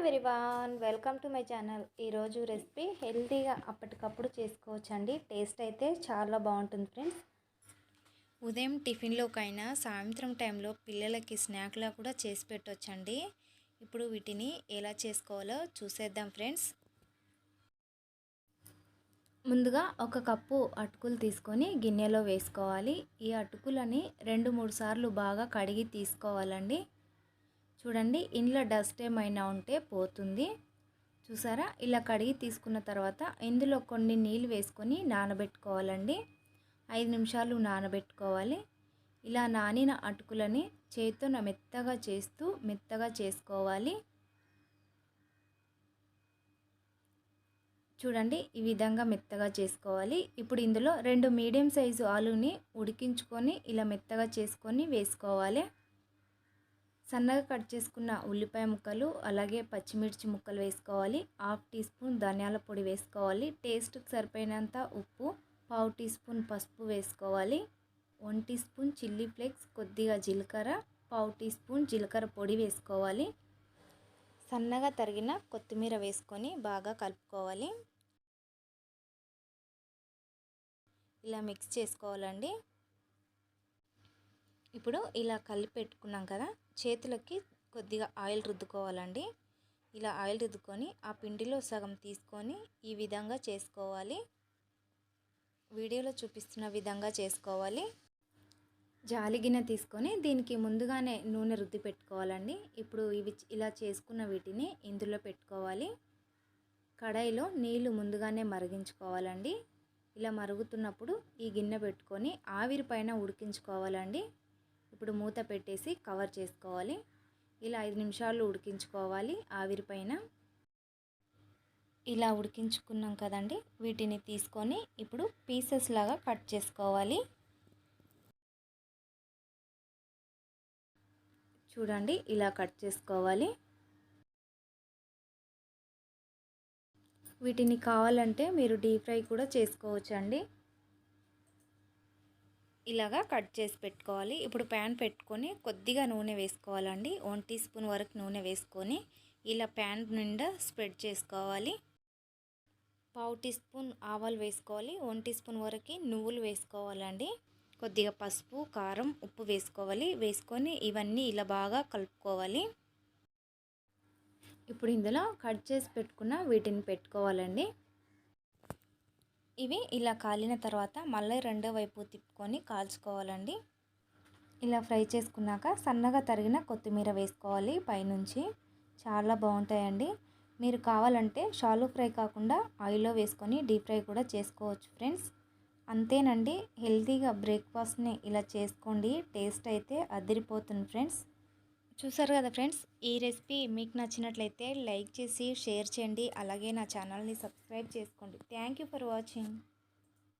Everyone welcome to my channel. ఈరోజు recipe హెల్తీగా అప్పటికప్పుడు చేసుకోవచ్చండి. టేస్ట్ అయితే చాలా బాగుంటుంది ఫ్రెండ్స్. ఉదయం టిఫిన్లోకైనా సాయంత్రం టైంలో పిల్లలకి స్నాక్లా కూడా చేసి పెట్టవచ్చండి ఇప్పుడు వీటిని ఎలా చేసుకోవాలో చూసేద్దాం ఫ్రెండ్స్. ముందుగా ఒక కప్పు అటుకులు తీసుకొని గిన్నెలో వేసుకోవాలి. ఈ అటుకులని రెండు మూడు సార్లు బాగా కడిగి తీసుకోవాలండి. చూడండి ఇంట్లో డస్ట్ ఏమైనా ఉంటే పోతుంది. చూసారా? ఇలా కడిగి తీసుకున్న తర్వాత ఇందులో కొన్ని నీళ్ళు వేసుకొని నానబెట్టుకోవాలండి. ఐదు నిమిషాలు నానబెట్టుకోవాలి. ఇలా నానిన అటుకులని చేతితో మెత్తగా చేస్తూ మెత్తగా చేసుకోవాలి. చూడండి ఈ విధంగా మెత్తగా చేసుకోవాలి. ఇప్పుడు ఇందులో రెండు మీడియం సైజు ఆలుని ఉడికించుకొని ఇలా మెత్తగా చేసుకొని వేసుకోవాలి. సన్నగా కట్ చేసుకున్న ఉల్లిపాయ ముక్కలు అలాగే పచ్చిమిర్చి ముక్కలు వేసుకోవాలి. హాఫ్ టీ స్పూన్ ధనియాల పొడి వేసుకోవాలి. టేస్ట్కి సరిపోయినంత ఉప్పు పావు టీ స్పూన్ పసుపు వేసుకోవాలి. One teaspoon chilli flakes కొద్దిగా జీలకర్ర పావు టీ స్పూన్ జీలకర్ర పొడి వేసుకోవాలి. సన్నగా తరిగిన కొత్తిమీర వేసుకొని బాగా కలుపుకోవాలి. ఇలా మిక్స్ చేసుకోవాలండి. ఇప్పుడు ఇలా కలిపి పెట్టుకున్నాం కదా చేతులకి కొద్దిగా ఆయిల్ రుద్దుకోవాలండి. ఇలా ఆయిల్ రుద్దుకొని ఆ పిండిలో సగం తీసుకొని ఈ విధంగా చేసుకోవాలి. వీడియోలో చూపిస్తున్న విధంగా చేసుకోవాలి. జాలిగిన తీసుకొని దీనికి ముందుగానే నూనె రుద్ది పెట్టుకోవాలండి. ఇప్పుడు ఇవి ఇలా చేసుకున్న వీటిని ఇందులో పెట్టుకోవాలి. కడాయిలో నీళ్ళు ముందుగానే మరిగించుకోవాలండి. ఇలా మరుగుతున్నప్పుడు ఈ గిన్నె పెట్టుకొని ఆవిరి పైన ఉడికించుకోవాలండి. ఇప్పుడు మూత పెట్టేసి కవర్ చేసుకోవాలి. ఇలా ఐదు నిమిషాలు ఉడికించుకోవాలి. ఆవిరి పైన ఇలా ఉడికించుకున్నాం కదండి. వీటిని తీసుకొని ఇప్పుడు పీసెస్ లాగా కట్ చేసుకోవాలి. చూడండి ఇలా కట్ చేసుకోవాలి. వీటిని కావాలంటే మీరు డీప్ ఫ్రై కూడా చేసుకోవచ్చు అండి ఇలాగా కట్ చేసి పెట్టుకోవాలి. ఇప్పుడు ప్యాన్ పెట్టుకొని కొద్దిగా నూనె వేసుకోవాలండి. వన్ టీ స్పూన్ వరకు నూనె వేసుకొని ఇలా ప్యాన్ నిండా స్ప్రెడ్ చేసుకోవాలి. పావు టీ స్పూన్ ఆవాలు వేసుకోవాలి. వన్ టీ స్పూన్ వరకు నువ్వులు వేసుకోవాలండి. కొద్దిగా పసుపు కారం ఉప్పు వేసుకోవాలి. వేసుకొని ఇవన్నీ ఇలా బాగా కలుపుకోవాలి. ఇప్పుడు ఇందులో కట్ చేసి పెట్టుకున్న వీటిని పెట్టుకోవాలండి. ఇవి ఇలా కాలిన తర్వాత మళ్ళీ రెండో వైపు తిప్పుకొని కాల్చుకోవాలండి. ఇలా ఫ్రై చేసుకున్నాక సన్నగా తరిగిన కొత్తిమీర వేసుకోవాలి పైనుంచి. చాలా బాగుంటాయండి. మీరు కావాలంటే షాలు ఫ్రై కాకుండా ఆయిల్లో వేసుకొని డీప్ ఫ్రై కూడా చేసుకోవచ్చు ఫ్రెండ్స్. అంతేనండి. హెల్తీగా బ్రేక్ఫాస్ట్ని ఇలా చేసుకోండి. టేస్ట్ అయితే అదిరిపోతుంది ఫ్రెండ్స్. చూసారు కదా ఫ్రెండ్స్ ఈ రెసిపీ మీకు నచ్చినట్లయితే లైక్ చేసి షేర్ చేయండి. అలాగే నా ఛానల్ని సబ్స్క్రైబ్ చేసుకోండి. Thank for watching.